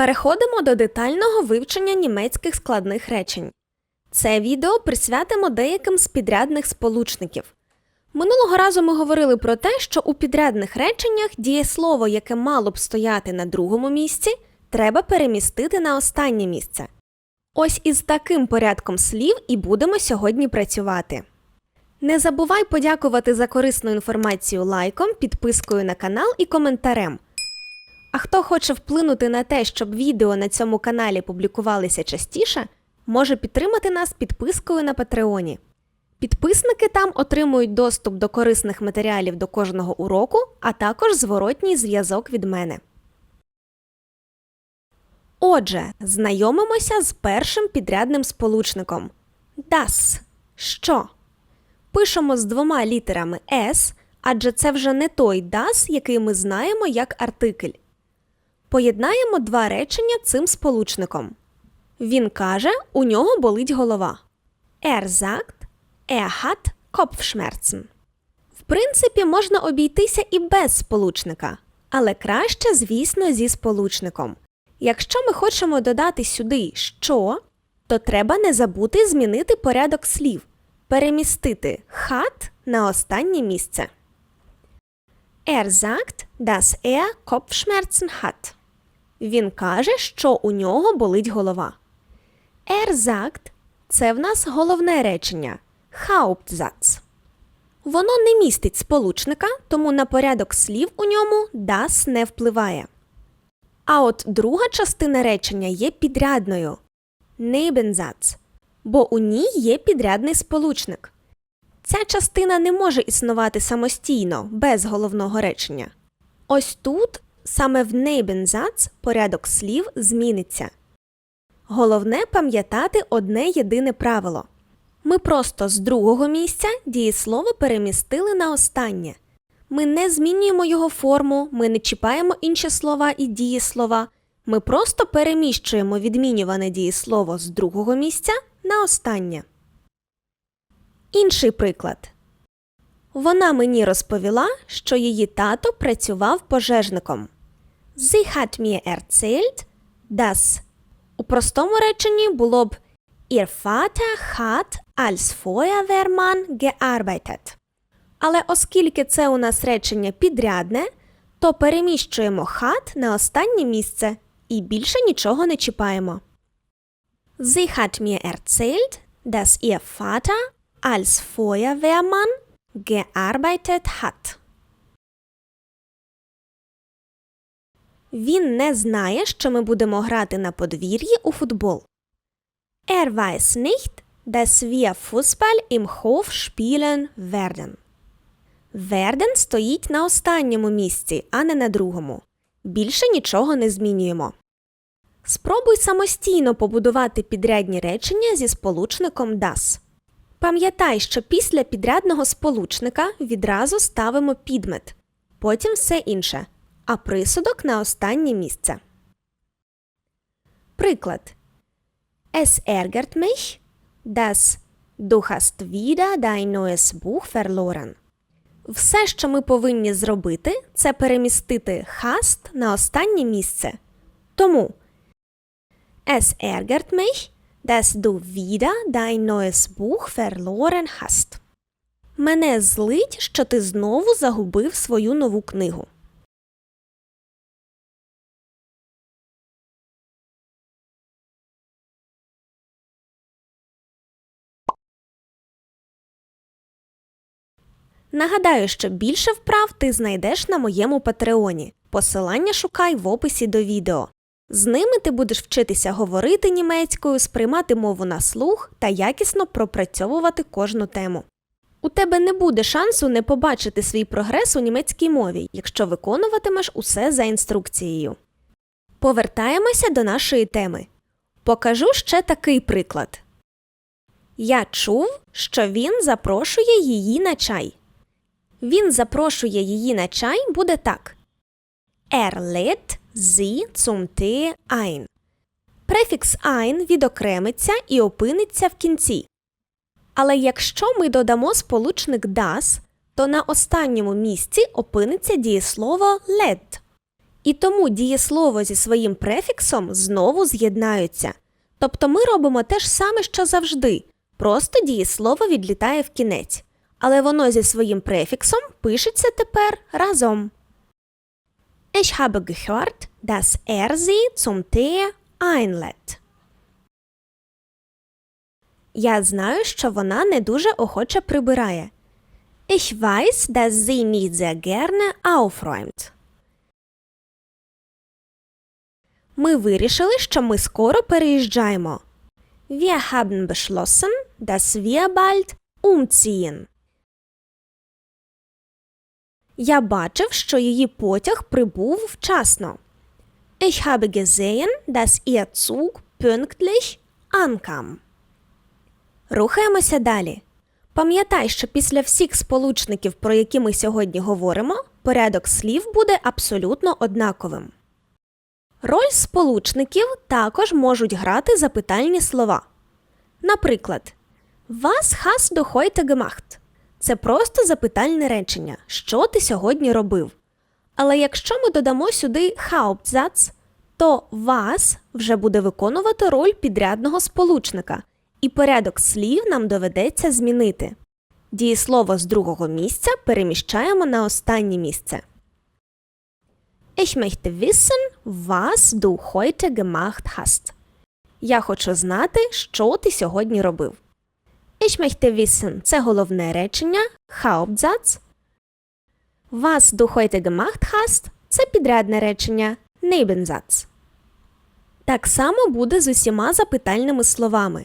Переходимо до детального вивчення німецьких складних речень. Це відео присвятимо деяким з підрядних сполучників. Минулого разу ми говорили про те, що у підрядних реченнях дієслово, яке мало б стояти на другому місці, треба перемістити на останнє місце. Ось із таким порядком слів і будемо сьогодні працювати. Не забувай подякувати за корисну інформацію лайком, підпискою на канал і коментарем. А хто хоче вплинути на те, щоб відео на цьому каналі публікувалися частіше, може підтримати нас підпискою на Патреоні. Підписники там отримують доступ до корисних матеріалів до кожного уроку, а також зворотній зв'язок від мене. Отже, знайомимося з першим підрядним сполучником das – що. Пишемо з двома літерами S, адже це вже не той das, який ми знаємо як артикль. Поєднаємо два речення цим сполучником. Він каже, у нього болить голова. Er sagt, er hat Kopfschmerzen. В принципі, можна обійтися і без сполучника, але краще, звісно, зі сполучником. Якщо ми хочемо додати сюди що, то треба не забути змінити порядок слів, перемістити hat на останнє місце. Er sagt, dass er Kopfschmerzen hat. Він каже, що у нього болить голова. Sagt – це в нас головне речення Hauptsatz. Воно не містить сполучника, тому на порядок слів у ньому das не впливає. А от друга частина речення є підрядною Nebensatz, бо у ній є підрядний сполучник. Ця частина не може існувати самостійно, без головного речення. Ось тут, саме в Nebensatz, порядок слів зміниться. Головне пам'ятати одне єдине правило. Ми просто з другого місця дієслово перемістили на останнє. Ми не змінюємо його форму, ми не чіпаємо інші слова і дієслова. Ми просто переміщуємо відмінюване дієслово з другого місця на останнє. Інший приклад. Вона мені розповіла, що її тато працював пожежником. Sie hat mir erzählt, dass у простому реченні було б Ihr Vater hat als Feuerwehrmann gearbeitet. Але оскільки це у нас речення підрядне, то переміщуємо hat на останнє місце і більше нічого не чіпаємо. Sie hat mir erzählt, dass ihr Vater als Feuerwehrmann gearbeitet hat. Він не знає, що ми будемо грати на подвір'ї у футбол. Er weiß nicht, dass wir Fußball im Hof spielen werden. Werden стоїть на останньому місці, а не на другому. Більше нічого не змінюємо. Спробуй самостійно побудувати підрядні речення зі сполучником das. Пам'ятай, що після підрядного сполучника відразу ставимо підмет, потім все інше, а присудок на останнє місце. Приклад. Es ärgert mich, dass du hast wieder dein neues Buch verloren. Все, що ми повинні зробити, це перемістити hast на останнє місце. Тому Es ärgert mich, dass du wieder dein neues Buch verloren hast. Мене злить, що ти знову загубив свою нову книгу. Нагадаю, що більше вправ ти знайдеш на моєму патреоні. Посилання шукай в описі до відео. З ними ти будеш вчитися говорити німецькою, сприймати мову на слух та якісно пропрацьовувати кожну тему. У тебе не буде шансу не побачити свій прогрес у німецькій мові, якщо виконуватимеш усе за інструкцією. Повертаємося до нашої теми. Покажу ще такий приклад. Я чув, що він запрошує її на чай. Він запрошує її на чай буде так. Er lädt sie zum Tee ein. Префікс ein відокремиться і опиниться в кінці. Але якщо ми додамо сполучник das, то на останньому місці опиниться дієслово led. І тому дієслово зі своїм префіксом знову з'єднаються. Тобто ми робимо те ж саме, що завжди, просто дієслово відлітає в кінець, але воно зі своїм префіксом пишеться тепер разом. Ich habe gehört, dass er sie zum Tee einlädt. Я знаю, що вона не дуже охоче прибирає. Ich weiß, dass sie nicht sehr gerne aufräumt. Ми вирішили, що ми скоро переїжджаємо. Wir haben beschlossen, dass wir bald umziehen. Я бачив, що її потяг прибув вчасно. Ich habe gesehen, dass ihr Zug pünktlich ankam. Рухаємося далі. Пам'ятай, що після всіх сполучників, про які ми сьогодні говоримо, порядок слів буде абсолютно однаковим. Роль сполучників також можуть грати запитальні слова. Наприклад, Was hast du heute gemacht? Це просто запитальне речення. Що ти сьогодні робив? Але якщо ми додамо сюди Hauptsatz, то was вже буде виконувати роль підрядного сполучника, і порядок слів нам доведеться змінити. Дієслово з другого місця переміщаємо на останнє місце. Ich möchte wissen, was du heute gemacht hast. Я хочу знати, що ти сьогодні робив. Ich möchte wissen – це головне речення, Hauptsatz. Was du heute gemacht hast – це підрядне речення, Nebensatz. Так само буде з усіма запитальними словами.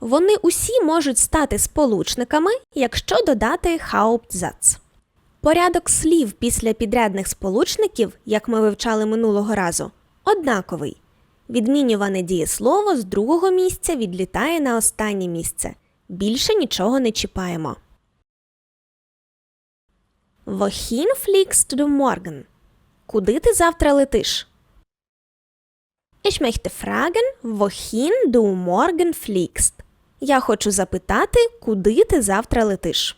Вони усі можуть стати сполучниками, якщо додати Hauptsatz. Порядок слів після підрядних сполучників, як ми вивчали минулого разу, однаковий. Відмінюване дієслово з другого місця відлітає на останнє місце. Більше нічого не чіпаємо. Wohin fliegst du morgen? Куди ти завтра летиш? Ich möchte fragen, wohin du morgen fliegst. Я хочу запитати, куди ти завтра летиш.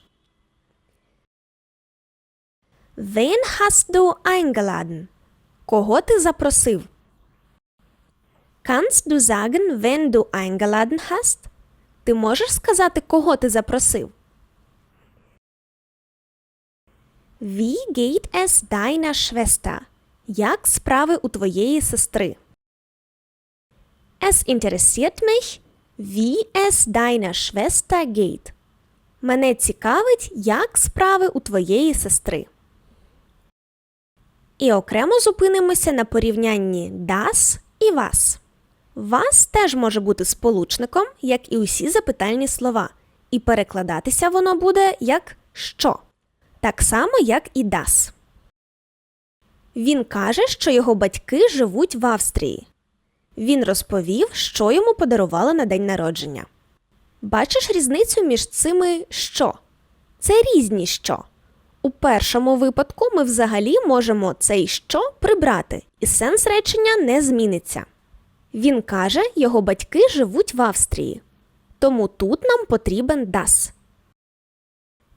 Wen hast du eingeladen? Кого ти запросив? Kannst du sagen, wen du eingeladen hast? Ти можеш сказати, кого ти запросив? Wie geht es deiner Schwester? Як справи у твоєї сестри? Es interessiert mich, wie es deiner Schwester geht. Мене цікавить, як справи у твоєї сестри. І окремо зупинимося на порівнянні das і вас. Вас теж може бути сполучником, як і усі запитальні слова, і перекладатися воно буде як що. Так само, як і das. Він каже, що його батьки живуть в Австрії. Він розповів, що йому подарували на день народження. Бачиш різницю між цими що? Це різні що. У першому випадку ми взагалі можемо цей що прибрати, і сенс речення не зміниться. Він каже, його батьки живуть в Австрії. Тому тут нам потрібен das.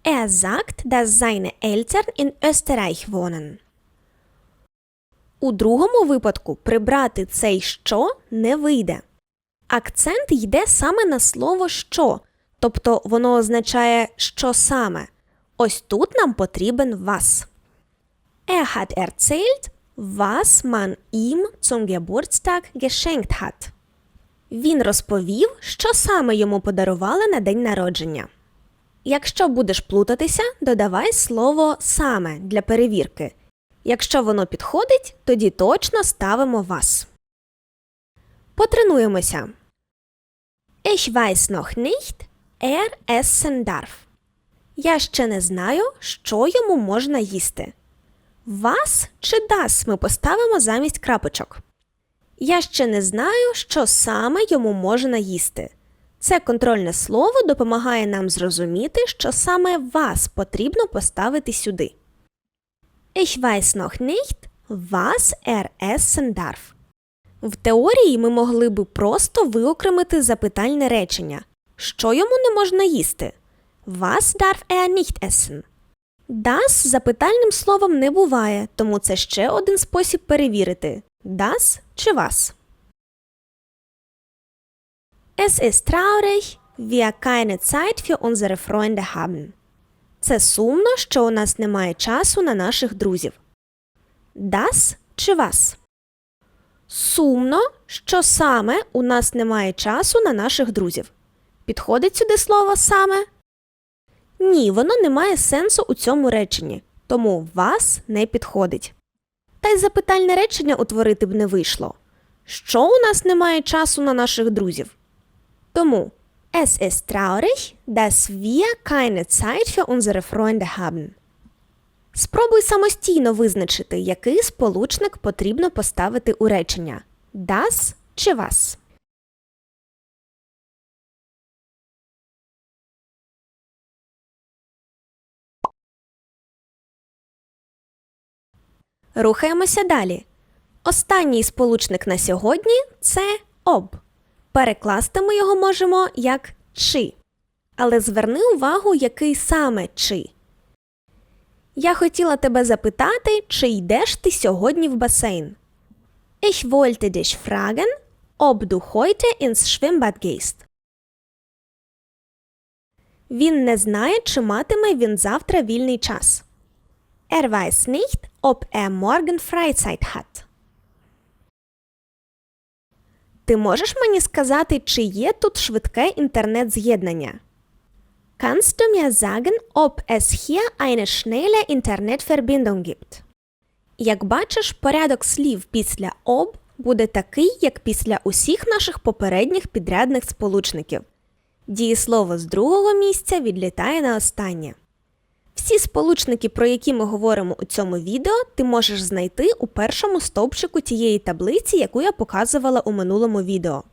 Er sagt, dass seine Eltern in Österreich wohnen. У другому випадку прибрати цей що не вийде. Акцент йде саме на слово що, тобто воно означає що саме. Ось тут нам потрібен was. Er hat erzählt, was man ihm zum Geburtstag geschenkt hat. Він розповів, що саме йому подарували на день народження. Якщо будеш плутатися, додавай слово саме для перевірки. Якщо воно підходить, тоді точно ставимо вас. Потренуємося. Ich weiß noch nicht, er essen darf. Я ще не знаю, що йому можна їсти. Вас чи das ми поставимо замість крапочок. Я ще не знаю, що саме йому можна їсти. Це контрольне слово допомагає нам зрозуміти, що саме вас потрібно поставити сюди. Ich weiß noch nicht, was er essen darf. В теорії ми могли би просто виокремити запитальне речення. Що йому не можна їсти? Was darf er nicht essen? Das запитальним словом не буває, тому це ще один спосіб перевірити das чи вас. Es ist traurig, wir keine Zeit für unsere Freunde haben. Це сумно, що у нас немає часу на наших друзів. Das чи вас? Сумно, що саме у нас немає часу на наших друзів. Підходить сюди слово саме? Ні, воно не має сенсу у цьому реченні, тому вас не підходить. Та й запитальне речення утворити б не вийшло. Що у нас немає часу на наших друзів? Тому Es ist traurig, dass wir keine Zeit für unsere Freunde haben. Спробуй самостійно визначити, який сполучник потрібно поставити у речення das чи вас. Рухаємося далі. Останній сполучник на сьогодні це об. Перекласти ми його можемо як чи. Але зверни увагу, який саме чи. Я хотіла тебе запитати, чи йдеш ти сьогодні в басейн. Ich wollte dich fragen, ob du heute ins Schwimmbad gehst. Він не знає, чи матиме він завтра вільний час. Er weiß nicht, ob er morgen Freizeit hat. Ти можеш мені сказати, чи є тут швидке інтернет-з'єднання? Kannst du mir sagen, ob es hier eine schnelle Internetverbindung gibt? Як бачиш, порядок слів після об буде такий, як після усіх наших попередніх підрядних сполучників. Дієслово з другого місця відлітає на останнє. Всі сполучники, про які ми говоримо у цьому відео, ти можеш знайти у першому стовпчику тієї таблиці, яку я показувала у минулому відео.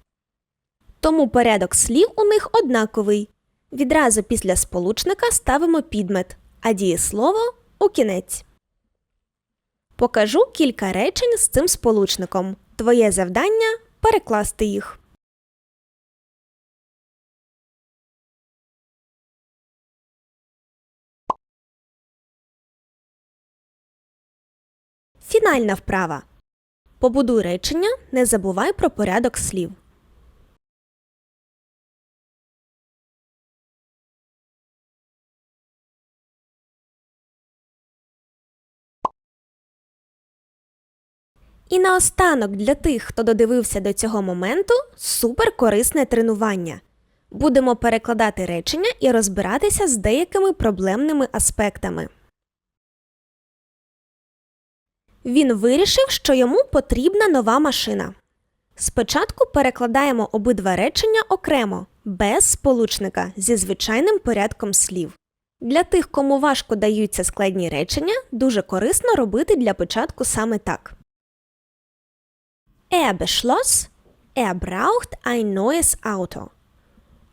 Тому порядок слів у них однаковий. Відразу після сполучника ставимо підмет, а дієслово у кінець. Покажу кілька речень з цим сполучником. Твоє завдання перекласти їх. Фінальна вправа. Побудуй речення, не забувай про порядок слів. І наостанок для тих, хто додивився до цього моменту, суперкорисне тренування. Будемо перекладати речення і розбиратися з деякими проблемними аспектами. Він вирішив, що йому потрібна нова машина. Спочатку перекладаємо обидва речення окремо, без сполучника зі звичайним порядком слів. Для тих, кому важко даються складні речення, дуже корисно робити для початку саме так. Er beschloss, er braucht ein neues Auto.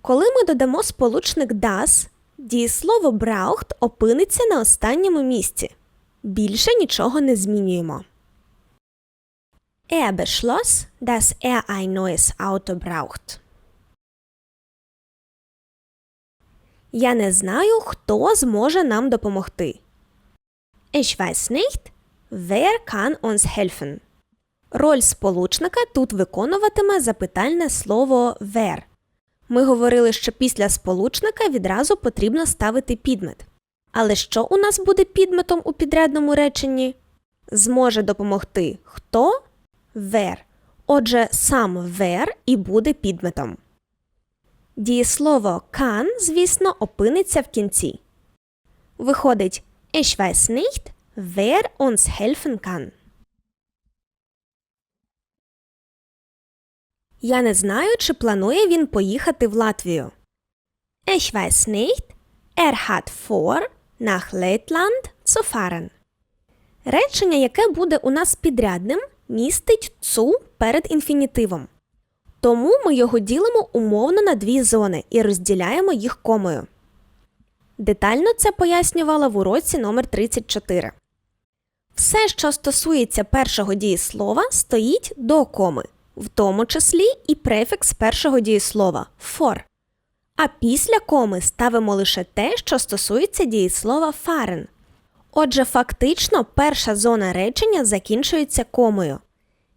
Коли ми додамо сполучник das, дієслово braucht опиниться на останньому місці. Більше нічого не змінюємо. Er beschloss, dass er ein neues Auto braucht. Я не знаю, хто зможе нам допомогти. Ich weiß nicht, wer kann uns helfen. Роль сполучника тут виконуватиме запитальне слово wer. Ми говорили, що після сполучника відразу потрібно ставити підмет. Але що у нас буде підметом у підрядному реченні? Зможе допомогти хто? Where. Отже, сам where і буде підметом. Дієслово kann, звісно, опиниться в кінці. Виходить Ich weiß nicht, wer uns helfen kann. Я не знаю, чи планує він поїхати в Латвію. Ich weiß nicht, er hat vor, nach Lettland zu fahren. Речення, яке буде у нас підрядним, містить цу перед інфінітивом. Тому ми його ділимо умовно на дві зони і розділяємо їх комою. Детально це пояснювала в уроці номер 34 Все, що стосується першого дієслова, стоїть до коми, в тому числі і префікс першого дієслова for. А після коми ставимо лише те, що стосується дієслова fahren. Отже, фактично перша зона речення закінчується комою.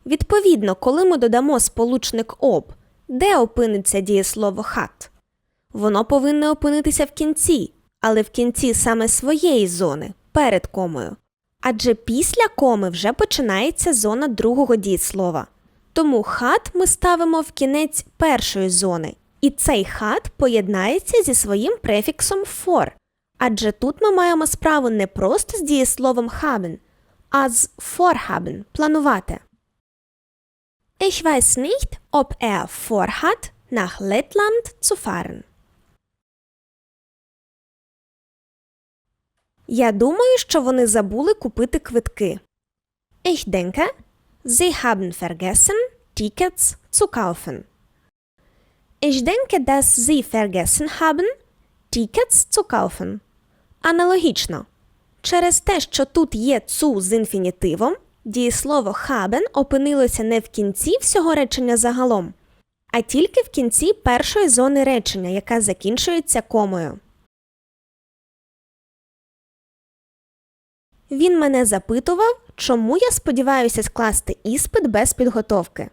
Відповідно, коли ми додамо сполучник об, де опиниться дієслово хат? Воно повинно опинитися в кінці, але в кінці саме своєї зони, перед комою. Адже після коми вже починається зона другого дієслова. Тому хат ми ставимо в кінець першої зони, і цей хат поєднається зі своїм префіксом for. Адже тут ми маємо справу не просто з дієсловом haben, а з vorhaben – планувати. Ich weiß nicht, ob er vorhat, nach Lettland zu fahren. Я думаю, що вони забули купити квитки. Ich denke, sie haben vergessen, Tickets zu kaufen. Ich denke, dass sie vergessen haben, Tickets zu kaufen. Аналогічно. Через те, що тут є цу з інфінітивом, дієслово haben опинилося не в кінці всього речення загалом, а тільки в кінці першої зони речення, яка закінчується комою. Він мене запитував, чому я сподіваюся скласти іспит без підготовки.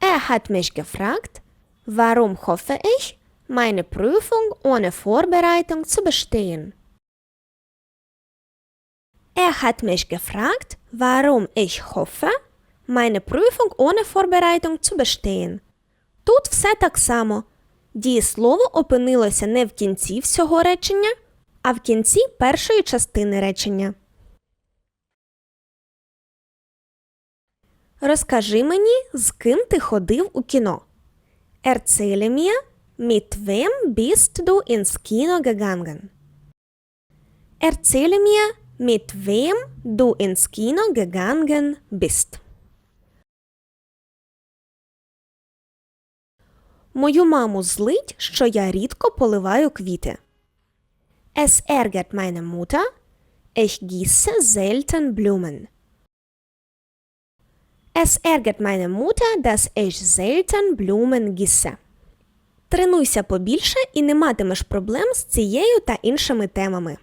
Er hat mich gefragt, warum hoffe ich, meine Prüfung ohne Vorbereitung zu bestehen. Er hat mich gefragt, warum ich hoffe, meine Prüfung ohne Vorbereitung zu bestehen. Тут все так само. Дієслово опинилося не в кінці всього речення, а в кінці першої частини речення. Розкажи мені, з ким ти ходив у кіно. Erzähle mir, mit wem bist du ins Kino gegangen? Erzähle mir, mit wem du ins Kino gegangen bist. Мою маму злить, що я рідко поливаю квіти. Es ärgert meine Mutter, ich gieße selten Blumen. Es ärgert meine Mutter, dass ich selten Blumen gieße. Тренуйся побільше і не матимеш проблем з цією та іншими темами.